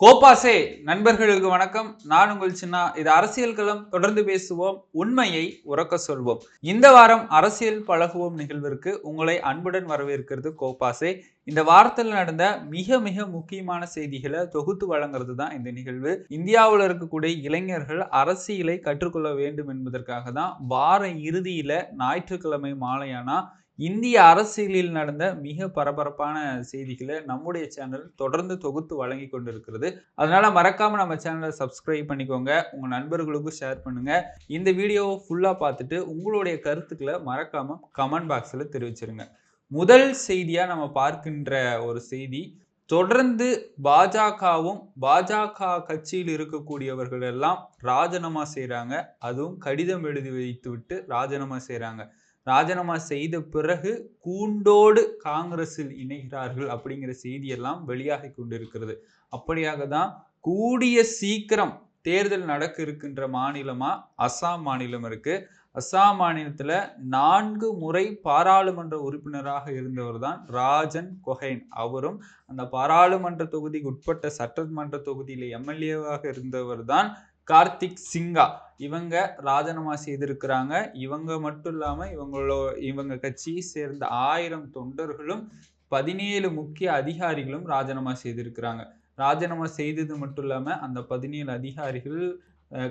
கோபாசே நண்பர்களுக்கு வணக்கம். நான் உங்கள் சின்ன. இது அரசியல் களம். தொடர்ந்து பேசுவோம். உண்மையை உறக்க சொல்வோம். இந்த வாரம் அரசியல் பழகுவோம் நிகழ்விற்கு உங்களை அன்புடன் வரவேற்கிறது கோபாசே. இந்த வாரத்தில் நடந்த மிக மிக முக்கியமான செய்திகளை தொகுத்து வழங்குறது தான் இந்த நிகழ்வு. இந்தியாவில் இருக்கக்கூடிய இளைஞர்கள் அரசியலை கற்றுக்கொள்ள வேண்டும் என்பதற்காக தான் வார இறுதியில ஞாயிற்றுக்கிழமை மாலையானா இந்திய அரசியலில் நடந்த மிக பரபரப்பான செய்திகளை நம்முடைய சேனல் தொடர்ந்து தொகுத்து வழங்கி கொண்டிருக்கிறது. அதனால மறக்காம நம்ம சேனலை சப்ஸ்கிரைப் பண்ணிக்கோங்க. உங்க நண்பர்களுக்கும் ஷேர் பண்ணுங்க. இந்த வீடியோவை ஃபுல்லா பார்த்துட்டு உங்களுடைய கருத்துக்களை மறக்காம கமெண்ட் பாக்ஸில் தெரிவிச்சிருங்க. முதல் செய்தியா நம்ம பார்க்கின்ற ஒரு செய்தி தொடர்ந்து பாஜகவும் பாஜக கட்சியில் இருக்கக்கூடியவர்கள் எல்லாம் ராஜினாமா செய்கிறாங்க அதுவும் கடிதம் எழுதி வைத்து விட்டு ராஜினாமா செய்கிறாங்க ராஜினாமா செய்த பிறகு கூண்டோடு காங்கிரஸில் இணைகிறார்கள் அப்படிங்கிற செய்தியெல்லாம் வெளியாகி கொண்டிருக்கிறது. அப்படியாக தான் கூடிய சீக்கிரம் தேர்தல் நடக்க இருக்கின்ற மாநிலமா? அசாம் மாநிலம் இருக்கு. அசாம் மாநிலத்துல நான்கு முறை பாராளுமன்ற உறுப்பினராக இருந்தவர் தான் ராஜன் கொஹைன். அவரும் அந்த பாராளுமன்ற தொகுதிக்கு உட்பட்ட சட்டமன்ற தொகுதியில எம்எல்ஏவாக இருந்தவர் தான் கார்த்திக் சிங்கா. இவங்க ராஜினாமா செய்திருக்கிறாங்க. இவங்க மட்டும் இல்லாமல் இவங்களோ இவங்க கட்சியை சேர்ந்த ஆயிரம் தொண்டர்களும் பதினேழு முக்கிய அதிகாரிகளும் ராஜினாமா செய்திருக்கிறாங்க. ராஜினாமா செய்தது மட்டும் இல்லாமல் அந்த பதினேழு அதிகாரிகள்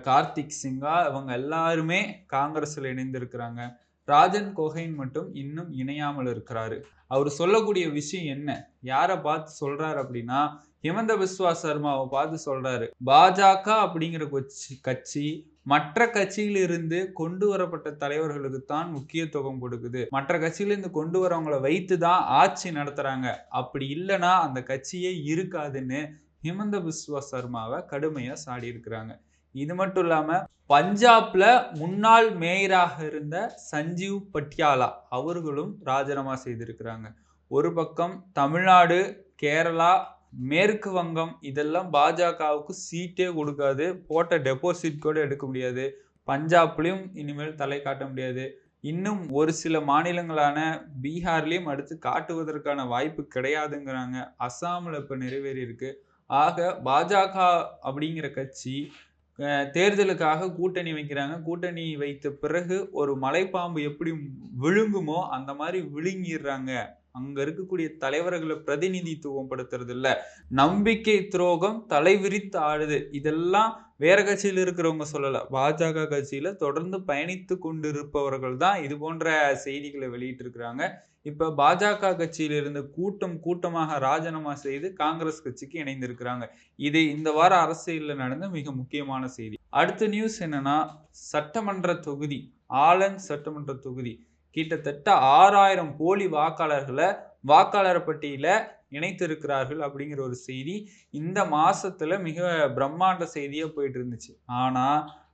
கார்த்திக் சிங்கா இவங்க எல்லாருமே காங்கிரஸில் இணைந்திருக்கிறாங்க. ராஜன் கோகைன் மட்டும் இன்னும் இணையாமல் இருக்கிறாரு. அவர் சொல்லக்கூடிய விஷயம் என்ன? யாரை பார்த்து சொல்றாரு அப்படின்னா ஹிமந்த பிஸ்வா சர்மாவை பார்த்து சொல்றாரு பாஜக அப்படிங்கிற கொச்சி கட்சி மற்ற கட்சியிலிருந்து கொண்டு வரப்பட்ட தலைவர்களுக்கு தான் முக்கியத்துவம் கொடுக்குது. மற்ற கட்சியிலிருந்து கொண்டு வரவங்களை வைத்து தான் ஆட்சி நடத்துறாங்க. அப்படி இல்லைன்னா அந்த கட்சியே இருக்காதுன்னு ஹிமந்த பிஸ்வா சர்மாவை கடுமையா சாடி இருக்கிறாங்க. இது மட்டும் இல்லாம பஞ்சாப்ல முன்னாள் மேயராக இருந்த சஞ்சீவ் பட்டியாலா அவர்களும் ராஜினாமா செய்திருக்கிறாங்க. ஒரு பக்கம் தமிழ்நாடு கேரளா மேற்கு வங்கம் இதெல்லாம் பாஜகவுக்கு சீட்டே கொடுக்காது. போட்ட டெபாசிட் கூட எடுக்க முடியாது. பஞ்சாப்லேயும் இனிமேல் தலை காட்ட முடியாது. இன்னும் ஒரு சில மாநிலங்களான பீகார்லேயும் அடுத்து காட்டுவதற்கான வாய்ப்பு கிடையாதுங்கிறாங்க. அசாமில் இப்போ நிறைவேறி இருக்கு. ஆக பாஜக அப்படிங்கிற கட்சி தேர்தலுக்காக கூட்டணி வைக்கிறாங்க. கூட்டணி வைத்த பிறகு ஒரு மலைப்பாம்பு எப்படி விழுங்குமோ அந்த மாதிரி விழுங்கிடுறாங்க. அங்க இருக்கக்கூடிய தலைவர்களை பிரதிநிதித்துவம் படுத்துறது இல்ல நம்பிக்கை துரோகம் தலைவிரித்து ஆடுது. இதெல்லாம் வேற கட்சியில் இருக்கிறவங்க சொல்லல. பாஜக கட்சியில தொடர்ந்து பயணித்து கொண்டிருப்பவர்கள் தான் இது போன்ற செய்திகளை வெளியிட்டு இருக்கிறாங்க இப்ப பாஜக கட்சியிலிருந்து கூட்டம் கூட்டமாக ராஜினாமா செய்து காங்கிரஸ் கட்சிக்கு இணைந்திருக்கிறாங்க. இது இந்த வார அரசியலில் நடந்த மிக முக்கியமான செய்தி. அடுத்த நியூஸ் என்னன்னா சட்டமன்ற தொகுதி ஆலன் சட்டமன்ற தொகுதி. கிட்டத்தட்ட ஆறாயிரம் போலி வாக்காளர்களை வாக்காளர் பட்டியல இணைத்திருக்கிறார்கள் அப்படிங்கிற ஒரு செய்தி இந்த மாசத்துல மிக பிரம்மாண்ட செய்தியா போயிட்டு இருந்துச்சு ஆனா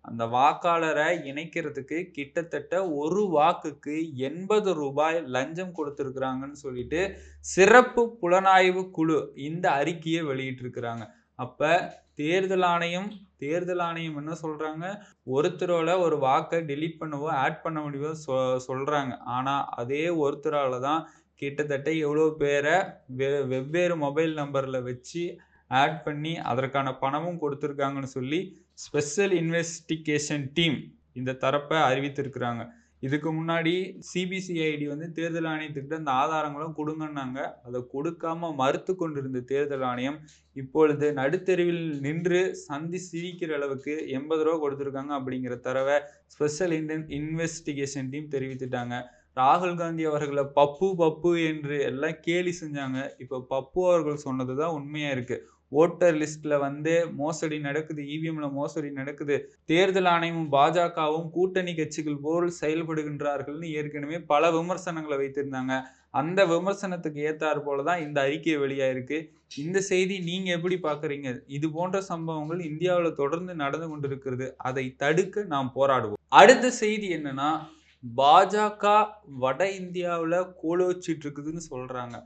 அந்த வாக்காளரை இணைக்கிறதுக்கு கிட்டத்தட்ட ஒரு வாக்குக்கு எண்பது ரூபாய் லஞ்சம் கொடுத்துருக்குறாங்கன்னு சொல்லிட்டு சிறப்பு புலனாய்வு குழு இந்த அறிக்கையை வெளியிட்டிருக்கிறாங்க. அப்ப தேர்தல் ஆணையம் தேர்தல் ஆணையம் என்ன சொல்கிறாங்க ஒருத்தரோட ஒரு வாக்கை டெலீட் பண்ணவோ ஆட் பண்ண முடியவோ சொ சொல்கிறாங்க ஆனால் அதே ஒருத்தரால் தான் கிட்டத்தட்ட எவ்வளோ பேரை வெ வெவ்வேறு மொபைல் நம்பரில் வச்சு ஆட் பண்ணி அதற்கான பணமும் கொடுத்துருக்காங்கன்னு சொல்லி ஸ்பெஷல் இன்வெஸ்டிகேஷன் டீம் இந்த தரப்பை அறிவித்திருக்கிறாங்க. இதுக்கு முன்னாடி சிபிசிஐடி வந்து தேர்தல் ஆணையத்துக்கிட்ட அந்த ஆதாரங்களும் கொடுங்கன்னாங்க. அதை கொடுக்காம மறுத்து கொண்டிருந்த தேர்தல் ஆணையம் இப்பொழுது நடுத்தெருவில் நின்று சந்தி சிரிக்கிற அளவுக்கு எண்பது ரூபா கொடுத்துருக்காங்க அப்படிங்கிற தரவை ஸ்பெஷல் இந்தியன் இன்வெஸ்டிகேஷன் டீம் தெரிவித்துட்டாங்க. ராகுல் காந்தி அவர்களை பப்பு பப்பு என்று எல்லாம் கேலி செஞ்சாங்க. இப்போ பப்பு அவர்கள் சொன்னது தான் உண்மையாக இருக்குது ஓட்டர் லிஸ்ட்ல வந்து மோசடி நடக்குது இவிஎம்ல மோசடி நடக்குது. தேர்தல் ஆணையமும் பாஜகவும் கூட்டணி கட்சிகள் போல் செயல்படுகின்றார்கள்னு ஏற்கனவே பல விமர்சனங்களை வைத்திருந்தாங்க. அந்த விமர்சனத்துக்கு ஏத்தாற் போலதான் இந்த அறிக்கை வெளியாயிருக்கு. இந்த செய்தி நீங்க எப்படி பாக்குறீங்க? இது போன்ற சம்பவங்கள் இந்தியாவில் தொடர்ந்து நடந்து கொண்டிருக்கிறது. அதை தடுக்க நாம் போராடுவோம். அடுத்த செய்தி என்னன்னா பாஜக வட இந்தியாவில் கோலோச்சிட்டு இருக்குதுன்னு சொல்றாங்க.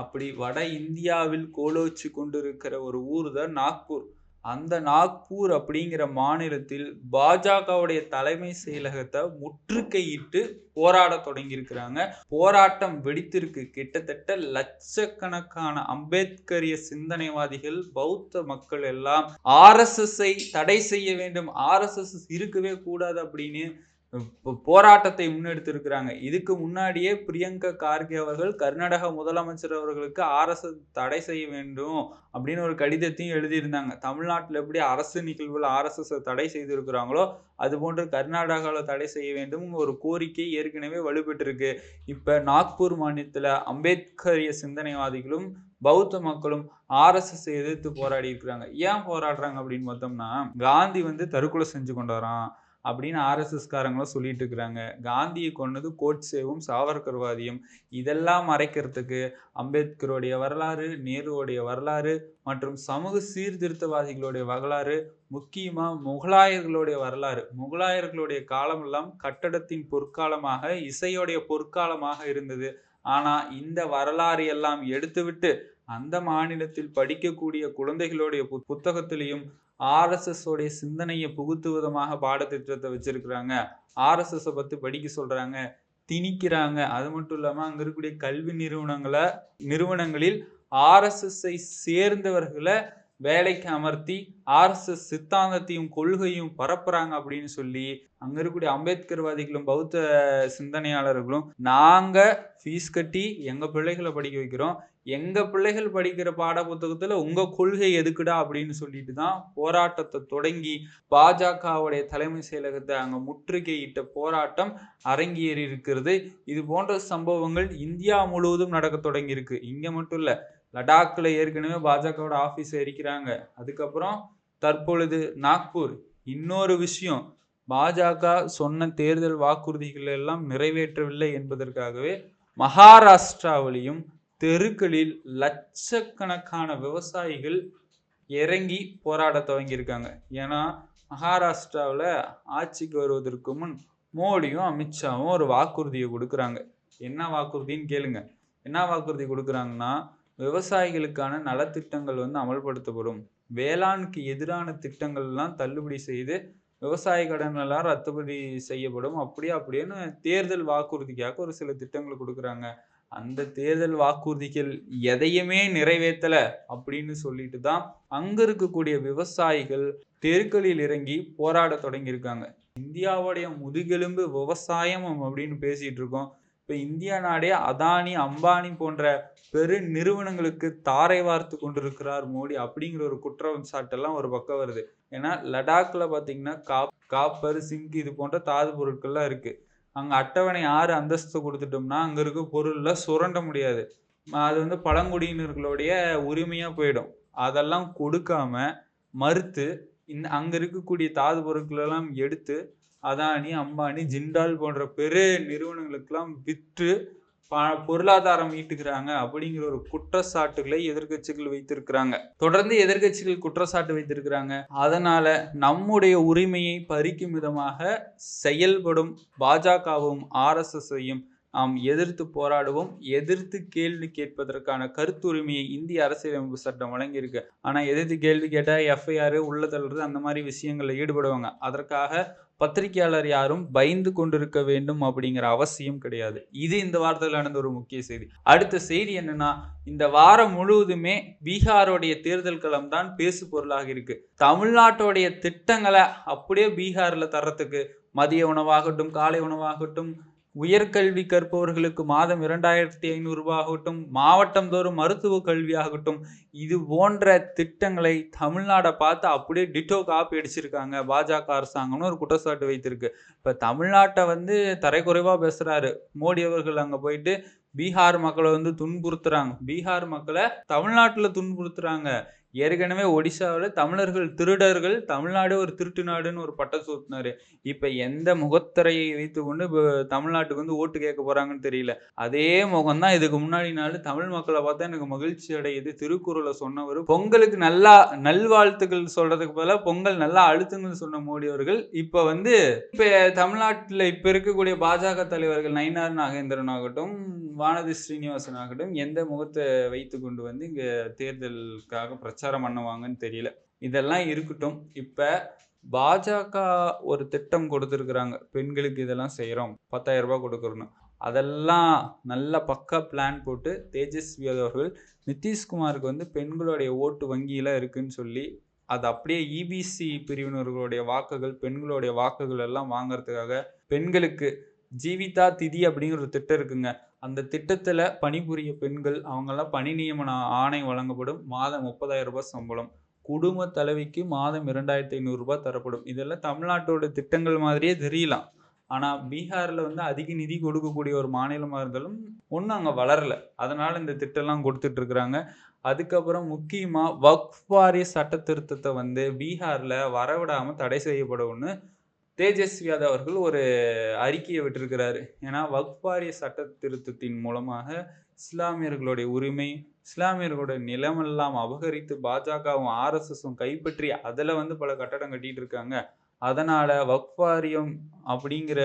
அப்படி வட இந்தியாவில் கோலோச்சு கொண்டிருக்கிற ஒரு ஊர் தான் நாக்பூர். அந்த நாக்பூர் அப்படிங்கிற மாநிலத்தில் பாஜகவுடைய தலைமை செயலகத்தை முற்றுகையிட்டு போராட தொடங்கியிருக்கிறாங்க. போராட்டம் வெடித்திருக்கு. கிட்டத்தட்ட லட்சக்கணக்கான அம்பேத்கரிய சிந்தனைவாதிகள் பௌத்த மக்கள் எல்லாம் ஆர்எஸ்எஸ்ஐ தடை செய்ய வேண்டும். ஆர்எஸ்எஸ் இருக்கவே கூடாது அப்படின்னு போராட்டத்தை முன்னெடுத்திருக்கிறாங்க. இதுக்கு முன்னாடியே பிரியங்கா கார்கே அவர்கள் கர்நாடக முதலமைச்சர் அவர்களுக்கு அரசு தடை செய்ய வேண்டும் அப்படின்னு ஒரு கடிதத்தையும் எழுதியிருந்தாங்க. தமிழ்நாட்டில் எப்படி அரசு நிகழ்வில் ஆர்எஸ்எஸ் தடை செய்திருக்கிறாங்களோ அது போன்று கர்நாடகாவில் தடை செய்ய வேண்டும் ஒரு கோரிக்கை ஏற்கனவே வலுப்பெற்றிருக்கு. இப்போ நாக்பூர் மாநிலத்தில் அம்பேத்கரிய சிந்தனைவாதிகளும் பௌத்த மக்களும் ஆர்எஸ்எஸ் எதிர்த்து போராடி இருக்கிறாங்க ஏன் போராடுறாங்க அப்படின்னு பார்த்தோம்னா காந்தி வந்து தற்கொலை செஞ்சு கொண்டாராம். அப்படின்னு ஆர்எஸ்எஸ்காரங்களாம் சொல்லிட்டு இருக்கிறாங்க காந்தியை கொன்னது கோட்சேவும் சாவர்கர்வாதியும் இதெல்லாம் மறைக்கிறதுக்கு அம்பேத்கருடைய வரலாறு நேருவுடைய வரலாறு மற்றும் சமூக சீர்திருத்தவாதிகளுடைய வரலாறு முக்கியமாக முகலாயர்களுடைய வரலாறு. முகலாயர்களுடைய காலமெல்லாம் கட்டடத்தின் பொற்காலமாக இசையோடைய பொற்காலமாக இருந்தது. ஆனால் இந்த வரலாறு எல்லாம் எடுத்துவிட்டு அந்த மாநிலத்தில் படிக்கக்கூடிய குழந்தைகளுடைய பு- புத்தகத்திலையும் ஆர்எஸ்எஸ் உடைய சிந்தனையை புகுத்து விதமாக பாடத்திட்டத்தை வச்சிருக்கிறாங்க. ஆர்எஸ்எஸ்ஸை பற்றி படிக்க சொல்றாங்க திணிக்கிறாங்க. அது மட்டும் இல்லாமல் அங்கே இருக்கக்கூடிய கல்வி நிறுவனங்களை நிறுவனங்களில் ஆர்எஸ்எஸ்ஐ சேர்ந்தவர்களை வேலைக்கு அமர்த்தி ஆர்எஸ்எஸ் சித்தாந்தத்தையும் கொள்கையும் பரப்புறாங்க அப்படின்னு சொல்லி அங்க இருக்கக்கூடிய அம்பேத்கர்வாதிகளும் பௌத்த சிந்தனையாளர்களும் நாங்க ஃபீஸ் கட்டி எங்க பிள்ளைகளை படிக்க வைக்கிறோம். எங்கள் பிள்ளைகள் படிக்கிற பாட புத்தகத்தில் உங்கள் கொள்கை எதுக்குடா அப்படின்னு சொல்லிட்டு தான் போராட்டத்தை தொடங்கி பாஜகவுடைய தலைமை செயலகத்தை அங்கே முற்றுகையிட்ட போராட்டம் அரங்கேறி இருக்கிறது. இது போன்ற சம்பவங்கள் இந்தியா முழுவதும் நடக்க தொடங்கியிருக்கு இங்கே மட்டும் இல்லை லடாக்கில் ஏற்கனவே பாஜகவோட ஆஃபீஸ் எரிக்கிறாங்க. அதுக்கப்புறம் தற்பொழுது நாக்பூர். இன்னொரு விஷயம் பாஜக சொன்ன தேர்தல் வாக்குறுதிகள் எல்லாம் நிறைவேற்றவில்லை என்பதற்காகவே மகாராஷ்டிராவிலையும் தெருக்களில் லட்சக்கணக்கான விவசாயிகள் இறங்கி போராட துவங்கியிருக்காங்க. ஏன்னா மகாராஷ்டிராவில் ஆட்சிக்கு வருவதற்கு முன் மோடியும் அமித்ஷாவும் ஒரு வாக்குறுதியை கொடுக்குறாங்க. என்ன வாக்குறுதின்னு கேளுங்க. என்ன வாக்குறுதி கொடுக்குறாங்கன்னா விவசாயிகளுக்கான நலத்திட்டங்கள் வந்து அமல்படுத்தப்படும். வேளாண்க்கு எதிரான திட்டங்கள்லாம் தள்ளுபடி செய்து விவசாய கடனெல்லாம் ரத்துபடி செய்யப்படும். அப்படியே அப்படின்னு தேர்தல் வாக்குறுதிக்காக ஒரு சில திட்டங்கள் கொடுக்குறாங்க. அந்த தேர்தல் வாக்குறுதிகள் எதையுமே நிறைவேற்றல அப்படின்னு சொல்லிட்டு தான் அங்க இருக்கக்கூடிய விவசாயிகள் தெருக்களில் இறங்கி போராட தொடங்கியிருக்காங்க. இந்தியாவுடைய முதுகெலும்பு விவசாயம் அப்படின்னு பேசிட்டு இருக்கோம். இப்ப இந்தியா நாடே அதானி அம்பானி போன்ற பெரு நிறுவனங்களுக்கு தாரை வார்த்து கொண்டிருக்கிறார் மோடி அப்படிங்கிற ஒரு குற்றம் சாட்டெல்லாம் ஒரு பக்கம் வருது. ஏன்னா லடாக்ல பாத்தீங்கன்னா காப் காப்பர் சிங்க் இது போன்ற தாது பொருட்கள்லாம் இருக்கு. அங்கே அட்டவணை ஆறு அந்தஸ்து கொடுத்துட்டோம்னா அங்கே இருக்க பொருளில் சுரண்ட முடியாது. அது வந்து பழங்குடியினர்களுடைய உரிமையாக போயிடும். அதெல்லாம் கொடுக்காம மறுத்து இந்த அங்கே இருக்கக்கூடிய தாது பொருட்களெல்லாம் எடுத்து அதானி அம்பானி ஜிண்டால் போன்ற பெரு நிறுவனங்களுக்கெல்லாம் விற்று பொருளாதாரம் ஈட்டுக்கிறாங்க அப்படிங்கிற ஒரு குற்றச்சாட்டுகளை எதிர்க்கட்சிகள் வைத்திருக்கிறாங்க. தொடர்ந்து எதிர்க்கட்சிகள் குற்றச்சாட்டு வைத்திருக்கிறாங்க. அதனால நம்முடைய உரிமையை பறிக்கும் விதமாக செயல்படும் பாஜகவும் ஆர்எஸ்எஸ்ஸையும் நாம் எதிர்த்து போராடுவோம் எதிர்த்து கேள்வி கேட்பதற்கான கருத்துரிமையை இந்திய அரசியலமைப்பு சட்டம் வழங்கியிருக்கு. ஆனால் எதிர்த்து கேள்வி கேட்டால் எஃப்ஐஆர் உள்ள தள்ளுறது அந்த மாதிரி விஷயங்களில் ஈடுபடுவாங்க. அதற்காக பத்திரிகையாளர் யாரும் பயந்து கொண்டிருக்க வேண்டும் அப்படிங்கிற அவசியம் கிடையாது. இது இந்த வாரத்தில் நடந்த ஒரு முக்கிய செய்தி. அடுத்த செய்தி என்னன்னா இந்த வாரம் முழுவதுமே பீகாரோடைய தேர்தல் களம் தான் பேசு பொருளாக இருக்கு. தமிழ்நாட்டோடைய திட்டங்களை அப்படியே பீகாரில் தர்றதுக்கு மதிய உணவாகட்டும் காலை உணவாகட்டும் உயர்கல்வி கற்பவர்களுக்கு மாதம் இரண்டாயிரத்தி ஐநூறு ஆகட்டும் மாவட்டம் தோறும் மருத்துவ கல்வி ஆகட்டும் இது போன்ற திட்டங்களை தமிழ்நாடை பார்த்து அப்படியே டிட்டோ காப்பி அடிச்சிருக்காங்க. பாஜக அரசாங்கம்னு ஒரு குற்றச்சாட்டு வைத்திருக்கு. இப்போ தமிழ்நாட்டை வந்து தரைக்குறைவா பேசுகிறாரு மோடி அவர்கள் அங்கே போயிட்டு பீகார் மக்களை வந்து துன்புறுத்துறாங்க. பீகார் மக்களை தமிழ்நாட்டில் துன்புறுத்துறாங்க. ஏற்கனவே ஒடிசாவில் தமிழர்கள் திருடர்கள் தமிழ்நாடு ஒரு திருட்டு நாடுன்னு ஒரு பட்டம் சூட்டினாரு. இப்ப எந்த முகத்திரையை வைத்துக்கொண்டு இப்போ தமிழ்நாட்டுக்கு வந்து ஓட்டு கேட்க போறாங்கன்னு தெரியல. அதே முகம் தான் இதுக்கு முன்னாடி நாள் தமிழ் மக்களை பார்த்தா எனக்கு மகிழ்ச்சி அடையுது. திருக்குறளை சொன்னவர் பொங்கலுக்கு நல்லா நல்வாழ்த்துக்கள் சொல்றதுக்கு பதிலா பொங்கல் நல்லா அழுத்துங்கள் சொன்ன மோடி அவர்கள் இப்ப வந்து இப்ப தமிழ்நாட்டுல இப்ப இருக்கக்கூடிய பாஜக தலைவர்கள் நயினார் நாகேந்திரன் ஆகட்டும் வானதி ஸ்ரீனிவாசன் ஆகட்டும் எந்த முகத்தை வைத்து கொண்டு வந்து இங்க தேர்தலுக்காக பிரச்சனை பிரச்சாரம் பண்ணுவாங்கன்னு தெரியல. இதெல்லாம் இருக்கட்டும். இப்போ பாஜக ஒரு திட்டம் கொடுத்துருக்குறாங்க. பெண்களுக்கு இதெல்லாம் செய்கிறோம் பத்தாயிரம் ரூபாய் கொடுக்குறோன்னு அதெல்லாம் நல்ல பக்கா பிளான் போட்டு தேஜஸ்வி அவர்கள் நிதிஷ்குமாருக்கு வந்து பெண்களுடைய ஓட்டு வங்கியெல்லாம் இருக்குன்னு சொல்லி அது அப்படியே இபிசி பிரிவினர்களுடைய வாக்குகள் பெண்களுடைய வாக்குகள் எல்லாம் வாங்குறதுக்காக பெண்களுக்கு ஜீவிதா திதி அப்படிங்கிற ஒரு திட்டம் இருக்குங்க. அந்த திட்டத்தில் பணிபுரிய பெண்கள் அவங்கெல்லாம் பணி நியமன ஆணை வழங்கப்படும். மாதம் முப்பதாயிரம் ரூபாய் சம்பளம். குடும்ப தலைவிக்கு மாதம் இரண்டாயிரத்தி ஐநூறுரூபா தரப்படும். இதெல்லாம் தமிழ்நாட்டோட திட்டங்கள் மாதிரியே தெரியலாம். ஆனால் பீகாரில் வந்து அதிக நிதி கொடுக்கக்கூடிய ஒரு மாநிலமாக இருந்தாலும் ஒன்றும் அங்கே வளரல. அதனால் இந்த திட்டம்லாம் கொடுத்துட்ருக்குறாங்க. அதுக்கப்புறம் முக்கியமாக வக்ஃப் வாரிய சட்ட திருத்தத்தை வந்து பீகாரில் வரவிடாமல் தடை செய்யப்படும்னு தேஜஸ்வி யாதவ் அவர்கள் ஒரு அறிக்கையை விட்டிருக்கிறாரு. ஏன்னா வக்பாரிய சட்ட திருத்தத்தின் மூலமாக இஸ்லாமியர்களுடைய உரிமை இஸ்லாமியர்களுடைய நிலமெல்லாம் அபகரித்து பாஜகவும் ஆர்எஸ்எஸும் கைப்பற்றி அதில் வந்து பல கட்டடம் கட்டிட்டு இருக்காங்க அதனால் வக்ஃபாரியம் அப்படிங்கிற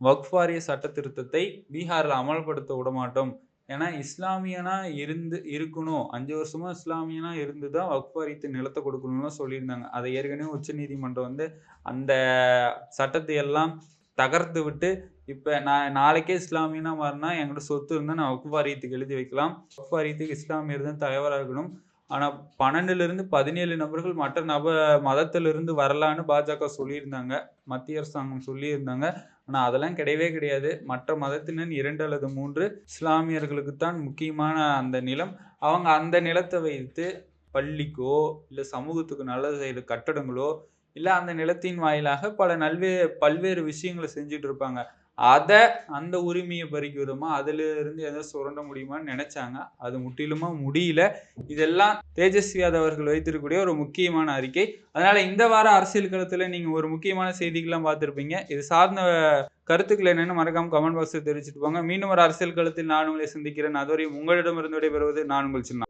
வக்ஃபாரிய சட்ட திருத்தத்தை பீகாரில் அமல்படுத்த விட மாட்டோம் ஏன்னா இஸ்லாமியனா இருந்து இருக்கணும். அஞ்சு வருஷமா இஸ்லாமியனா இருந்து தான் வக்ஃபாரித்து நிலத்தை கொடுக்கணும்னு சொல்லியிருந்தாங்க. அதை ஏற்கனவே உச்சநீதிமன்றம் வந்து அந்த சட்டத்தை எல்லாம் தகர்த்து விட்டு இப்போ நான் நாளைக்கே இஸ்லாமியனா மாறினா எங்களோட சொத்து இருந்தால் நான் வக்ஃபாரியத்துக்கு எழுதி வைக்கலாம். வக்ஃபாரியத்துக்கு இஸ்லாமியர் தான் தலைவராக இருக்கணும் ஆனால் பன்னெண்டுலேருந்து பதினேழு நபர்கள் மற்ற நப மதத்திலிருந்து வரலான்னு பாஜக சொல்லியிருந்தாங்க. மத்திய அரசாங்கம் சொல்லியிருந்தாங்க. ஆனால் அதெல்லாம் கிடையவே கிடையாது. மற்ற மதத்தினர் இரண்டு அல்லது மூன்று இஸ்லாமியர்களுக்கு தான் முக்கியமான அந்த நிலம். அவங்க அந்த நிலத்தை வைத்து பள்ளிக்கோ இல்லை சமூகத்துக்கு நல்லது செய்கிற கட்டடங்களோ இல்லை அந்த நிலத்தின் வாயிலாக பல நல்வே பல்வேறு விஷயங்களை செஞ்சுட்டு இருப்பாங்க. அதை அந்த உரிமையை பறிக்க விதமா அதுல இருந்து எதை சுரண்ட முடியுமான்னு நினைச்சாங்க. அது முற்றிலுமா முடியல. இதெல்லாம் தேஜஸ்வி யாதவ் அவர்கள் வைத்திருக்கக்கூடிய ஒரு முக்கியமான அறிக்கை. அதனால இந்த வார அரசியல் களத்துல நீங்க ஒரு முக்கியமான செய்திகள்லாம் பார்த்துருப்பீங்க. இது சார்ந்த கருத்துக்கள் என்னென்னு மறக்காம கமெண்ட் பாக்ஸில் தெரிவிச்சுட்டு போங்க. மீண்டும் ஒரு அரசியல் களத்தில் நான் உங்களை சந்திக்கிறேன். அதுவரை உங்களிடமிருந்து விடைபெறுவது நான் உங்கள் சின்ன